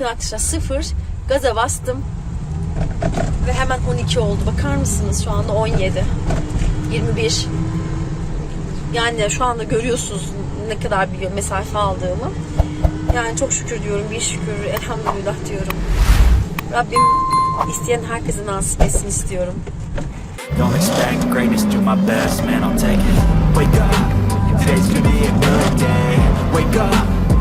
Arkadaşlar sıfır gaza bastım ve hemen 12 oldu. Bakar mısınız şu anda 17 21 yani şu anda görüyorsunuz ne kadar bir mesafe aldığımı. Yani çok şükür diyorum, bir şükür, elhamdülillah diyorum. Rabbim isteyen herkese nasip etsin istiyorum. Don't expect greatness, do my best, man, I'll take it. Wake up, today's gonna be a good day. Wake up,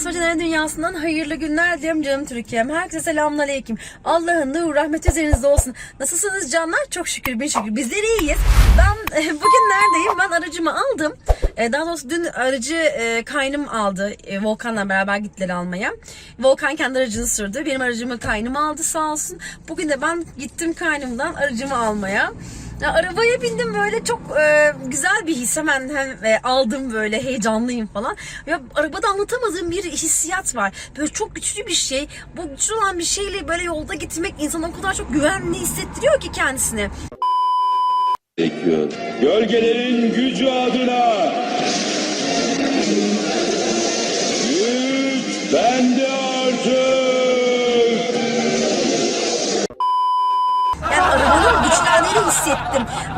Hocaların Dünyası'ndan hayırlı günler dilerim canım Türkiye'm. Herkese selamünaleyküm. Allah'ın nur, rahmeti üzerinizde olsun. Nasılsınız canlar? Çok şükür, bin şükür. Bizler iyiyiz. Ben bugün neredeyim? Ben aracımı aldım. E, Daha doğrusu dün aracı e, kaynım aldı. E, Volkan'la beraber gittiler almaya. Volkan kendi aracını sürdü. Benim aracımı kaynım aldı sağ olsun. Bugün de ben gittim kaynımdan aracımı almaya. Ya arabaya bindim böyle çok e, güzel bir his hemen hem, e, aldım böyle heyecanlıyım falan. Ya arabada anlatamadığım bir hissiyat var. Böyle çok güçlü bir şey. Bu güçlü olan bir şeyle böyle yolda gitmek insana o kadar çok güvenli hissettiriyor ki kendisini. Gölgelerin gücü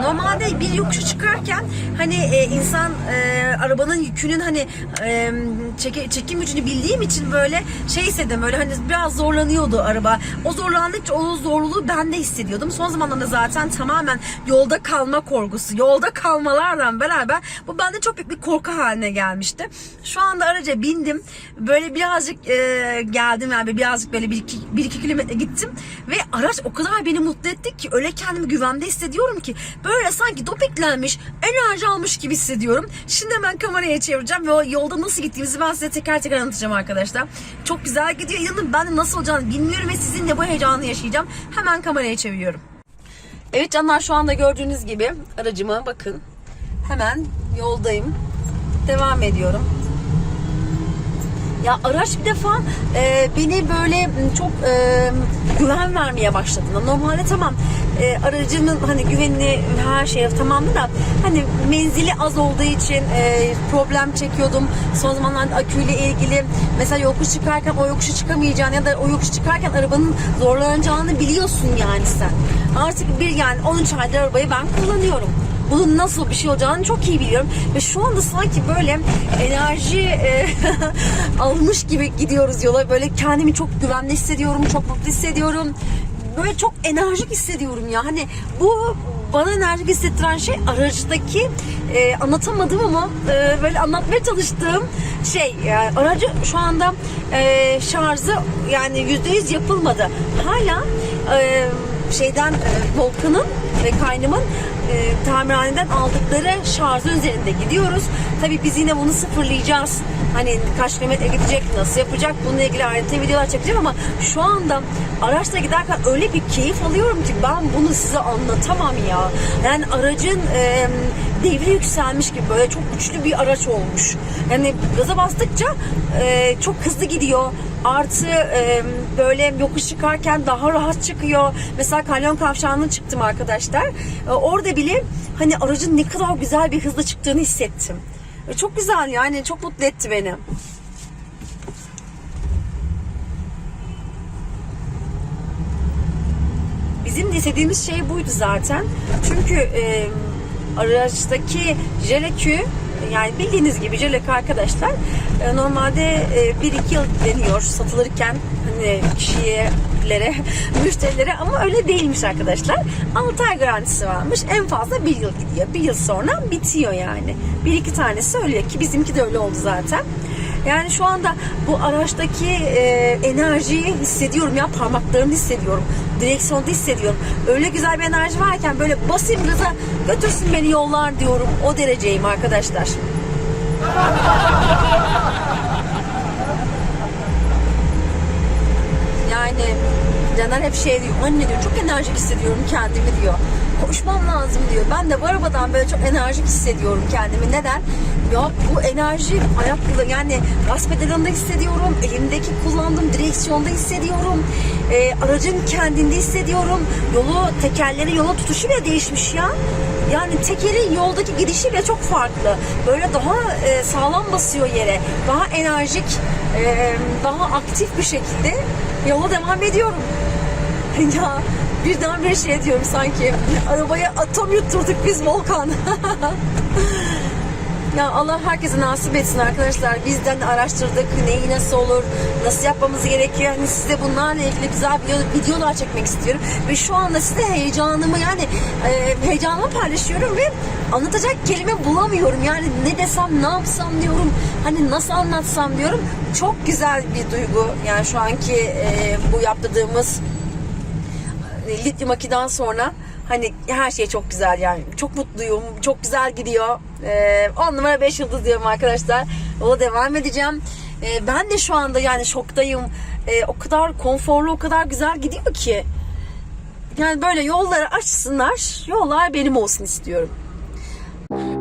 Normalde bir yokuşu çıkarken hani e, insan e, arabanın yükünün hani e, çeke, çekim gücünü bildiğim için böyle şey hissediyorum böyle hani biraz zorlanıyordu araba. O zorlandıkça o zorluluğu ben de hissediyordum. Son zamanlarda zaten tamamen yolda kalma korkusu, yolda kalmalarla beraber bu bende çok büyük bir korku haline gelmişti. Şu anda araca bindim. Böyle birazcık e, geldim yani birazcık böyle bir iki, bir iki kilometre gittim ve araç o kadar beni mutlu etti ki öyle kendimi güvende hissediyorum ki böyle sanki dopinglenmiş enerji almış gibi hissediyorum. Şimdi hemen kameraya çevireceğim ve o yolda nasıl gittiğimizi ben size teker teker anlatacağım arkadaşlar. Çok güzel gidiyor. İnanın ben de nasıl olacağını bilmiyorum ve sizinle bu heyecanı yaşayacağım. Hemen kameraya çeviriyorum. Evet canlar şu anda gördüğünüz gibi aracıma bakın. Hemen yoldayım. Devam ediyorum. Ya araç bir defa e, beni böyle çok e, güven vermeye başladı. Normalde tamam e, aracının hani güvenli her şey tamamdı da hani menzili az olduğu için e, problem çekiyordum. Son zamanlarda aküyle ilgili mesela yokuş çıkarken o yokuşu çıkamayacağını ya da o yokuş çıkarken arabanın zorlanacağını biliyorsun yani sen. Artık bir yani 13 aydır arabayı ben kullanıyorum bunun nasıl bir şey olacağını çok iyi biliyorum. Ve şu anda sanki böyle enerji e, almış gibi gidiyoruz yola. Böyle kendimi çok güvenli hissediyorum, çok mutlu hissediyorum. Böyle çok enerjik hissediyorum ya. Hani bu bana enerjik hissettiren şey araçtaki e, anlatamadım ama e, böyle anlatmaya çalıştığım şey yani aracı şu anda e, şarjı yani yüzde yüz yapılmadı. Hala e, şeyden e, Volkan'ın ve kaynımın e, tamirhaneden aldıkları şarjın üzerinde gidiyoruz. Tabii biz yine bunu sıfırlayacağız. Hani kaç kilometre gidecek, nasıl yapacak bununla ilgili ayrıntılı videolar çekeceğim ama şu anda araçla giderken öyle bir keyif alıyorum ki ben bunu size anlatamam ya. Yani aracın e, devri yükselmiş gibi böyle çok güçlü bir araç olmuş. Yani gaza bastıkça e, çok hızlı gidiyor. Artı e, böyle yokuş çıkarken daha rahat çıkıyor. Mesela Kalyon Kavşağı'na çıktım arkadaşlar. E, orada bile hani aracın ne kadar güzel bir hızla çıktığını hissettim. E, çok güzel yani çok mutlu etti beni. Bizim de istediğimiz şey buydu zaten. Çünkü e, araçtaki jelekü yani bildiğiniz gibi jelek arkadaşlar e, normalde e, 1-2 yıl deniyor satılırken hani kişilere, müşterilere ama öyle değilmiş arkadaşlar. 6 ay garantisi varmış. En fazla 1 yıl gidiyor. 1 yıl sonra bitiyor yani. 1-2 tanesi öyle ki bizimki de öyle oldu zaten. Yani şu anda bu araçtaki e, enerjiyi hissediyorum ya parmaklarımı hissediyorum. Direksiyonda hissediyorum. Öyle güzel bir enerji varken böyle basayım gaza götürsün beni yollar diyorum. O dereceyim arkadaşlar. Yani Caner hep şey diyor, anne diyor çok enerjik hissediyorum kendimi diyor. Koşmam lazım diyor. Ben de bu arabadan böyle çok enerjik hissediyorum kendimi. Neden? Ya bu enerji ayaklı yani gaz pedalında hissediyorum. Elimdeki kullandığım direksiyonda hissediyorum. Ee, aracın kendinde hissediyorum. Yolu, tekerlerin yola tutuşu bile değişmiş ya. Yani tekerin yoldaki gidişi bile çok farklı. Böyle daha e, sağlam basıyor yere. Daha enerjik, e, daha aktif bir şekilde yola devam ediyorum. ya birden bir şey diyorum sanki. Arabaya atom yutturduk biz Volkan. Ya Allah herkese nasip etsin arkadaşlar. Bizden araştırdık neyi nasıl olur, nasıl yapmamız gerekiyor. Hani size bunlarla ilgili güzel video, videolar çekmek istiyorum. Ve şu anda size heyecanımı yani e, heyecanımı paylaşıyorum ve anlatacak kelime bulamıyorum. Yani ne desem ne yapsam diyorum. Hani nasıl anlatsam diyorum. Çok güzel bir duygu. Yani şu anki e, bu yaptığımız lityum akiden sonra hani her şey çok güzel yani. Çok mutluyum çok güzel gidiyor. Ee, 10 numara 5 yıldız diyorum arkadaşlar. Yola devam edeceğim. Ee, ben de şu anda yani şoktayım. Ee, o kadar konforlu o kadar güzel gidiyor ki. Yani böyle yolları açsınlar yollar benim olsun istiyorum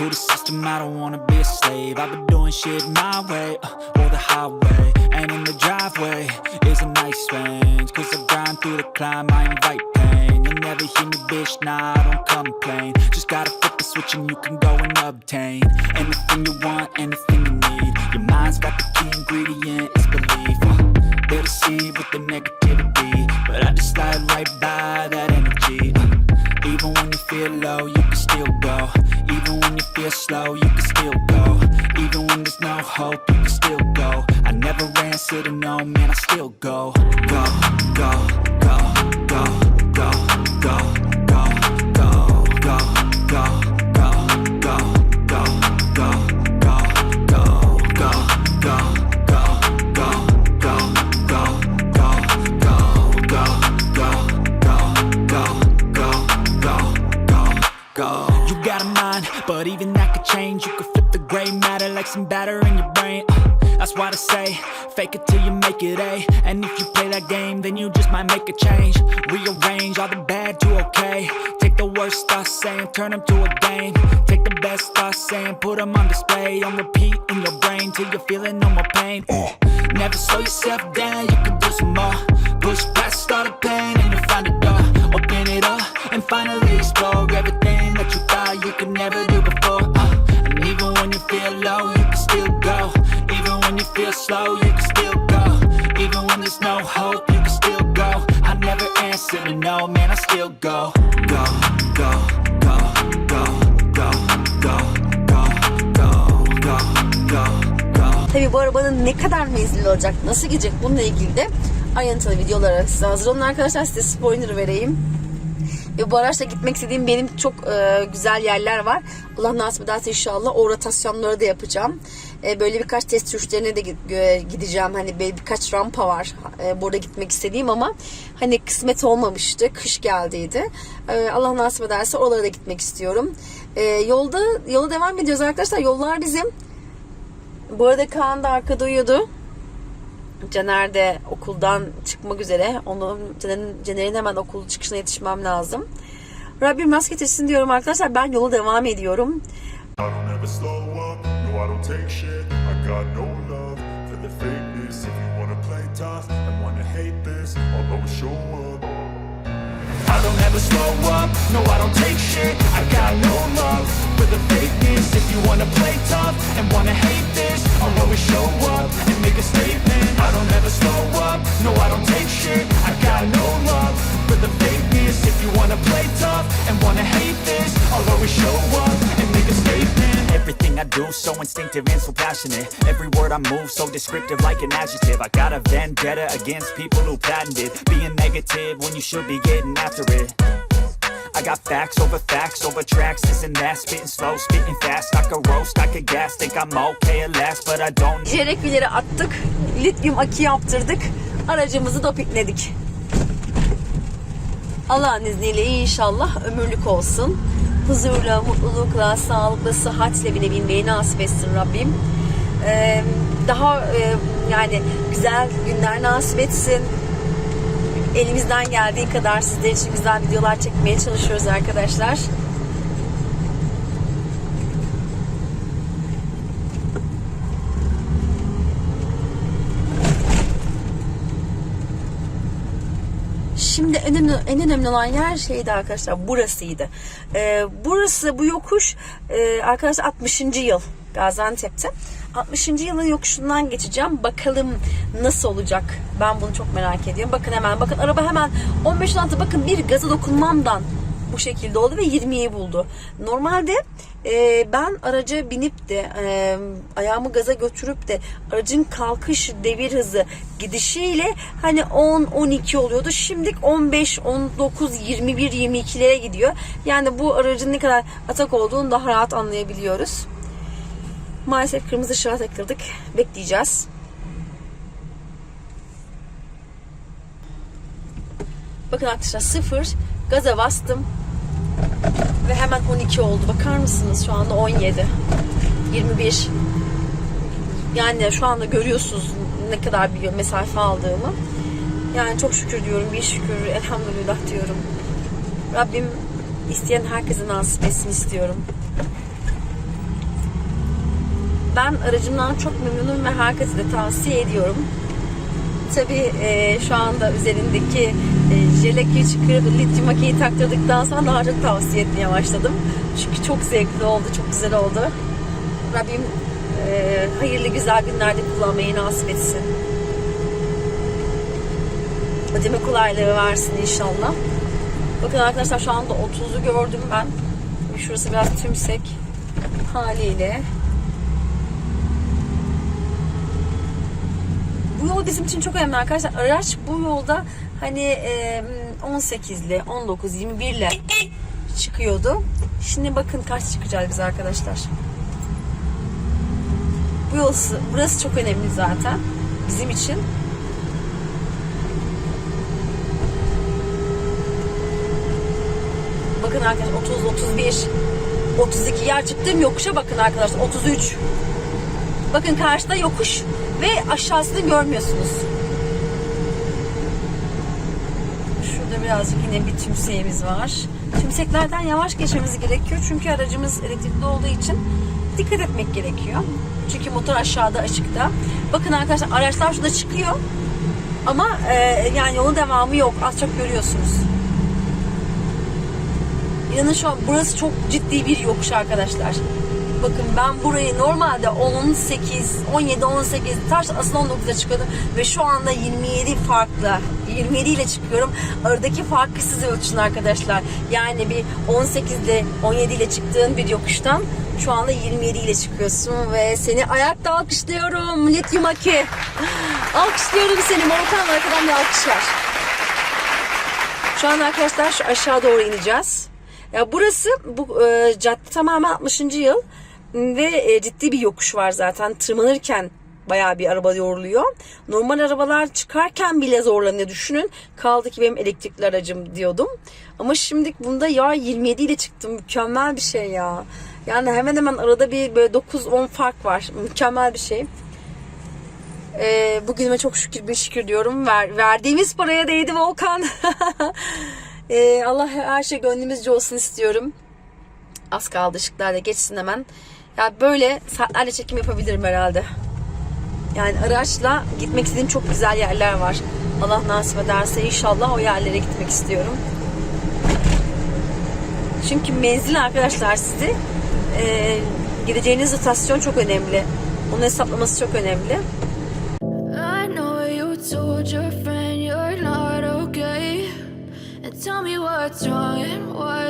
To the system, I don't wanna be a slave. I've been doing shit my way, uh, or the highway. And in the driveway is a nice range. Cause I grind through the climb, I invite pain. You'll never hear me, bitch, nah, I don't complain. Just gotta flip the switch and you can go and obtain turn them to a game. Take the best thoughts saying, put them on display. On repeat in your brain till you're feeling no more pain. Uh, Never slow yourself down, you olacak, nasıl gidecek bununla ilgili de ayrıntılı videolara size hazır olun arkadaşlar. Size spoiler vereyim. Ve bu araçla gitmek istediğim benim çok e, güzel yerler var. Allah nasip ederse inşallah o rotasyonları da yapacağım. E, böyle birkaç test sürüşlerine de gi- gideceğim. Hani böyle birkaç rampa var e, burada gitmek istediğim ama hani kısmet olmamıştı. Kış geldiydi. E, Allah nasip ederse oralara da gitmek istiyorum. E, yolda yola devam ediyoruz arkadaşlar. Yollar bizim. Bu arada Kaan da arkada uyudu. Caner de okuldan çıkmak üzere. Onun Caner'in, Caner'in hemen okul çıkışına yetişmem lazım. Rabbim rast getirsin diyorum arkadaşlar. Ben yola devam ediyorum. I don't ever slow up, no I don't take shit I got no love for the fakeness If you wanna play tough and wanna hate this I'll always show up and make a statement no I don't take shit I got no love for the fakeness If you wanna play tough and wanna hate this I'll always show up and make a statement Everything I do so instinctive and so passionate. Every word I move, so descriptive like an adjective. I got a vendetta against people who patented being negative when you should be getting after it. I got facts over facts over tracks, this and that. Spitting slow, spitting fast. I could roast, I could gas. Think I'm okay at last, but I don't. Jerekvileri attık. Lityum akü yaptırdık. Aracımızı dopikledik. Allah'ın izniyle inşallah ömürlük olsun. Huzurla, mutlulukla, sağlıkla, sıhhatle binebilmeyi nasip etsin Rabbim. Ee, daha e, yani güzel günler nasip etsin. Elimizden geldiği kadar sizler için güzel videolar çekmeye çalışıyoruz arkadaşlar. En önemli, en önemli olan yer şeydi arkadaşlar burasıydı. Ee, burası bu yokuş e, arkadaşlar 60. yıl Gaziantep'te. 60. yılın yokuşundan geçeceğim. Bakalım nasıl olacak. Ben bunu çok merak ediyorum. Bakın hemen bakın araba hemen 15 16 bakın bir gaza dokunmamdan bu şekilde oldu ve 20'yi buldu. Normalde e, ben araca binip de e, ayağımı gaza götürüp de aracın kalkış devir hızı gidişiyle hani 10 12 oluyordu. Şimdi 15 19 21 22'lere gidiyor. Yani bu aracın ne kadar atak olduğunu daha rahat anlayabiliyoruz. Maalesef kırmızı ışığa takıldık. Bekleyeceğiz. Bakın arkadaşlar sıfır gaza bastım ve hemen 12 oldu. Bakar mısınız şu anda 17 21 yani şu anda görüyorsunuz ne kadar bir mesafe aldığımı. Yani çok şükür diyorum. Bir şükür elhamdülillah diyorum. Rabbim isteyen herkese nasip etsin istiyorum. Ben aracımdan çok memnunum ve herkese de tavsiye ediyorum. Tabii e, şu anda üzerindeki e, jelekü çıkarıp lityum taktırdıktan sonra daha çok tavsiye etmeye başladım. Çünkü çok zevkli oldu, çok güzel oldu. Rabbim e, hayırlı güzel günlerde kullanmayı nasip etsin. Ödeme kolaylığı versin inşallah. Bakın arkadaşlar şu anda 30'u gördüm ben. Şurası biraz tümsek haliyle. bu yol bizim için çok önemli arkadaşlar. Araç bu yolda hani e, 18'li, 19, 21 ile çıkıyordu. Şimdi bakın kaç çıkacağız biz arkadaşlar. Bu yol, burası çok önemli zaten bizim için. Bakın arkadaşlar 30, 31, 32 yer çıktığım yokuşa bakın arkadaşlar 33. Bakın karşıda yokuş ve aşağısını görmüyorsunuz. Birazcık yine bir tümseğimiz var. Tümseklerden yavaş geçmemiz gerekiyor. Çünkü aracımız elektrikli olduğu için dikkat etmek gerekiyor. Çünkü motor aşağıda açıkta. Bakın arkadaşlar araçlar şurada çıkıyor. Ama e, yani yolun devamı yok. Az çok görüyorsunuz. İnanın şu an burası çok ciddi bir yokuş arkadaşlar. Bakın ben burayı normalde 18, 17, 18 ters aslında 19'a çıkıyordum ve şu anda 27 farklı. 27 ile çıkıyorum. Aradaki farkı siz ölçün arkadaşlar. Yani bir 18 ile 17 ile çıktığın bir yokuştan şu anda 27 ile çıkıyorsun ve seni ayakta alkışlıyorum. Lityum Aki. Alkışlıyorum seni. Volkan arkadan bir alkış var. Şu an arkadaşlar şu aşağı doğru ineceğiz. Ya burası bu e, cadde tamamen 60. yıl ve e, ciddi bir yokuş var zaten. Tırmanırken bayağı bir araba yoruluyor. Normal arabalar çıkarken bile zorlanıyor düşünün. Kaldı ki benim elektrikli aracım diyordum. Ama şimdi bunda ya 27 ile çıktım. Mükemmel bir şey ya. Yani hemen hemen arada bir böyle 9-10 fark var. Mükemmel bir şey. Ee, bugünüme çok şükür bir şükür diyorum. Ver, verdiğimiz paraya değdi Volkan. ee, Allah her şey gönlümüzce olsun istiyorum. Az kaldı ışıklar da geçsin hemen. Ya böyle saatlerle çekim yapabilirim herhalde. Yani araçla gitmek istediğim çok güzel yerler var. Allah nasip ederse inşallah o yerlere gitmek istiyorum. Çünkü menzil arkadaşlar sizi e, gideceğiniz rotasyon çok önemli. Onun hesaplaması çok önemli. Tell me what's wrong and why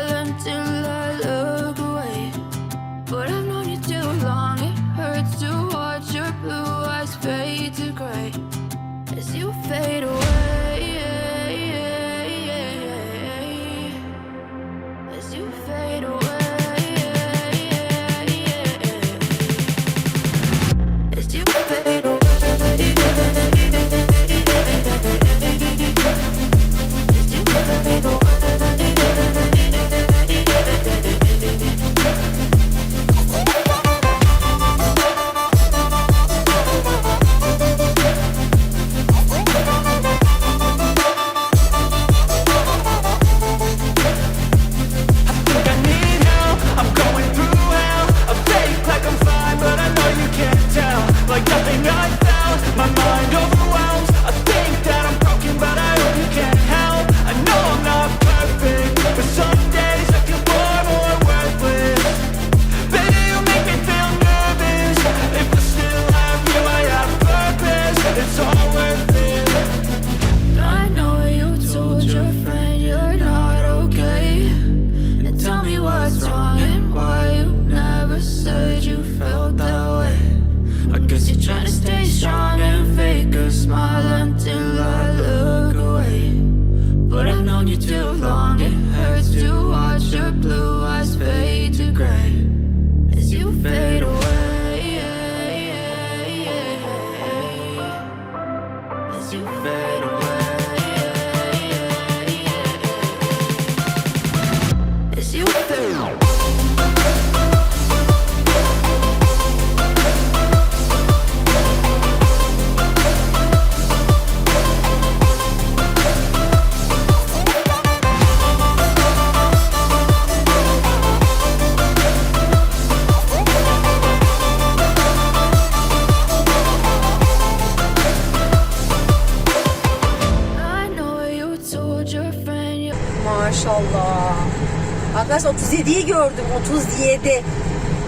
37'yi gördüm. 37.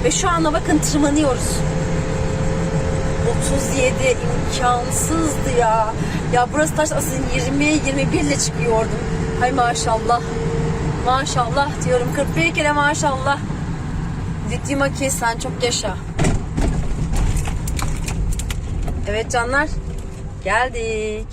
Ve şu anda bakın tırmanıyoruz. 37 imkansızdı ya. Ya burası taş aslında 20 21 ile çıkıyordum. Hay maşallah. Maşallah diyorum. 41 kere maşallah. Lityum Aki sen çok yaşa. Evet canlar. Geldik.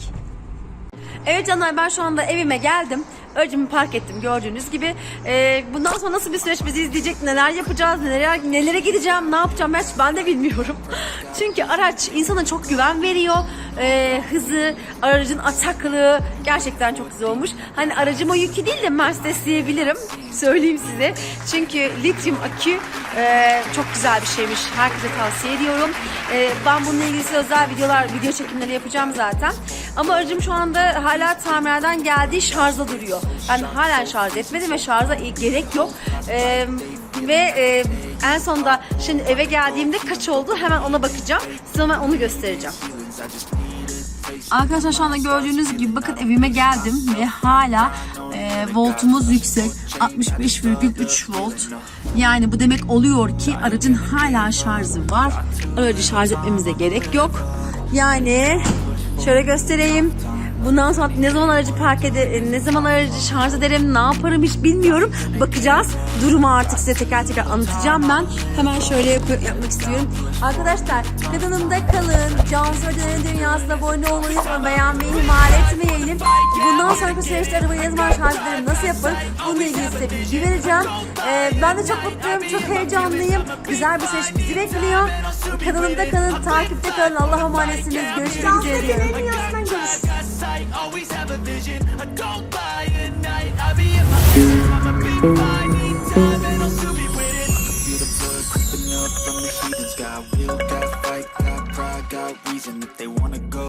Evet canlar ben şu anda evime geldim. Aracımı park ettim gördüğünüz gibi. Ee, bundan sonra nasıl bir süreç bizi izleyecek, neler yapacağız, neler, nelere gideceğim, ne yapacağım ben, ben de bilmiyorum. Çünkü araç insana çok güven veriyor. Ee, hızı, aracın ataklığı gerçekten çok güzel olmuş. Hani aracıma yükü değil de Mercedes diyebilirim. Söyleyeyim size. Çünkü lityum akü e, çok güzel bir şeymiş. Herkese tavsiye ediyorum. E, ben bununla ilgili özel videolar, video çekimleri yapacağım zaten. Ama aracım şu anda hala tamirden geldiği şarjda duruyor. Ben halen şarj etmedim ve şarja gerek yok. E, ve e, en sonunda şimdi eve geldiğimde kaç oldu hemen ona bakacağım. Size hemen onu göstereceğim. Arkadaşlar şu anda gördüğünüz gibi bakın evime geldim ve hala e, voltumuz yüksek. 65,3 volt. Yani bu demek oluyor ki aracın hala şarjı var. Aracı şarj etmemize gerek yok. Yani şöyle göstereyim. Bundan sonra ne zaman aracı park eder, ne zaman aracı şarj ederim, ne yaparım hiç bilmiyorum. Bakacağız. Durumu artık size teker teker anlatacağım ben. Hemen şöyle yap- yapmak istiyorum. Arkadaşlar kanalımda kalın. Cansu Ödener'in dünyasına abone olmayı unutmayın. Beğenmeyi ihmal etmeyelim. Bundan sonraki süreçte arabayı ne zaman şarj ederim, nasıl yaparım bununla ilgili size bilgi vereceğim. Ee, ben de çok mutluyum, çok heyecanlıyım. Güzel bir süreç bizi bekliyor. Kanalımda kalın, takipte kalın. Allah'a emanetsiniz. Görüşmek üzere diyorum. Görüşürüz. always have a vision. I don't buy a night. I be in my head. I'm a big buy. Need time and I'll soon be with it. I feel the blood creeping up from the heathens. Got will, got fight, got pride, got reason. If they want